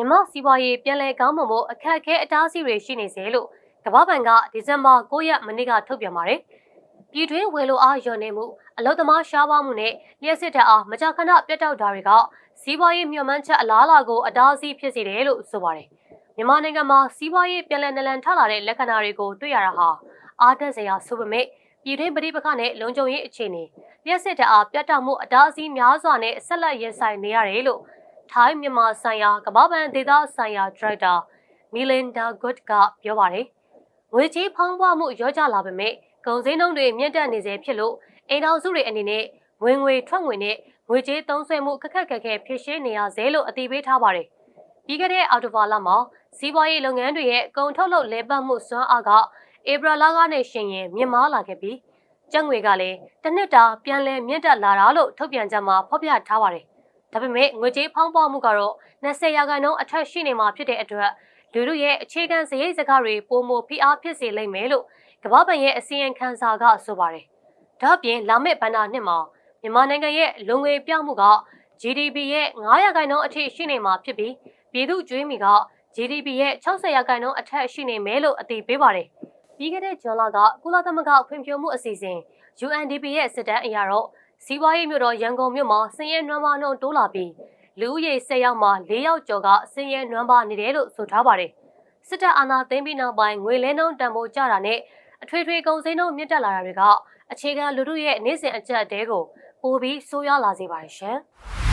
မြန်မာစီးပွားရေးပြန်လည်ကောင်းမွန်ဖို့အခက်အခဲအတားအဆီးတွေရှိနေစေလို့ကမ္ဘာ့ဘဏ်ကဒီဇင်ဘာ9ရက်မနေ့ကထုတ်ပြန်ပါတယ်။ပြည်တွင်းဝယ်လိုအားလျော့နေမှုအလုသမားရှားပါမှုနဲ့လျှက်စစ်တပ်အားမကြာခဏပြတ်တောက်တာတွေကစီးပွားရေးမျှော်မှန်းချက်အလားအလာကိုအတားအဆီးဖြစ်စေတယ်လို့ဆိုပါတယ်။မြန်မာနိုင်ငံမှာစီးပွားရေးပြန်လည်နလန်ထလာတဲ့လက္ခဏာတွေကိုတွေ့ရတာဟာအားတက်စရာဆိုပေမဲ့ပြည်တွင်းပဋိပက္ခနဲ့လုံခြုံရေးအခြေအနေလျှက်စစ်တပ်အားပြတ်တောက်မှုအတားအဆီးများစွာနဲ့ဆက်လက်ရင်ဆိုင်နေရတယ်လို့ ထိုင်းမြန်မာဆိုင်ရာကမ္ဘာ့ဘဏ်ဒေသဆိုင်ရာဒရိုက်တာမီလင်ဒါဂွတ်ကပြောပါတယ်။ငွေကြေးဖောင်းပွားမှုရောကြလာပေမဲ့ကုန်စည်နှုန်းတွေမြင့်တက်နေစေဖြစ်လို့အိမ်တော်စုတွေအနေနဲ့ဝင်ငွေထွက်ငွေနဲ့ငွေကြေးသုံးစွဲမှုခက်ခက်ခဲခဲဖြစ်ရှင်းနေရစေလို့အတိပေးထားပါတယ်။ပြီးခဲ့တဲ့အော်တိုဘာလမှာစီးပွားရေးလုပ်ငန်းတွေရဲ့ကုန်ထုတ်လုပ်လဲပတ်မှုစွမ်းအားကဧပြီလကနေရှင်ရင်မြင့်မားလာခဲ့ပြီးကျပ်ငွေကလည်းတစ်နှစ်တာပြန်လည်မြင့်တက်လာတာလို့ထုတ်ပြန်ကြမှာဖော်ပြထားပါတယ်။ ဒါပေမဲ့ငွေကြေးဖောင်းပွားမှုကတော့20ရာခိုင်နှုန်းအထက်ရှိနေမှာဖြစ်တဲ့အတွက်လူလူရဲ့အခြေခံစရိတ်စကားတွေပုံမဖိအားဖြစ်စေလိမ့်မယ်လို့ကမ္ဘာ့ဘဏ်ရဲ့အစီရင်ခံစာကဆိုပါတယ်။ဒါ့အပြင်လာမယ့်ဘဏ္ဍာနှစ်မှာမြန်မာနိုင်ငံရဲ့လုံငွေပြမှုက GDP ရဲ့9ရာခိုင်နှုန်းအထိရှိနေမှာဖြစ်ပြီးပြည်သူ့ကျွေးမီက GDP ရဲ့60ရာခိုင်နှုန်းအထက်ရှိနေမယ်လို့အသိပေးပါတယ်။ပြီးခဲ့တဲ့ဇွန်လကကုလသမဂ္ဂဖွံ့ဖြိုးမှုအစီအစဉ် UNDP ရဲ့စစ်တမ်းအရတော့ စီးပွားရေးမြို့တော်ရန်ကုန်မြို့မှာစင်ရဲနွမ်းပါနှုန်းတိုးလာပြီးလူဦးရေ10ယောက်မှာ4ယောက်ကျော်ကစင်ရဲနွမ်းပါနေတယ်လို့ဆိုထားပါတယ်။စစ်တပ်အာဏာသိမ်းပြီးနောက်ပိုင်းငွေလဲနှုန်းတန်ဖိုးကျတာနဲ့အထွေထွေကုန်စည်နှုန်းမြင့်တက်လာတာတွေကအခြေခံလူထုရဲ့နေ့စဉ်အကျပ်အတဲကိုပိုပြီးဆိုးရွားလာစေပါတယ်ရှင်။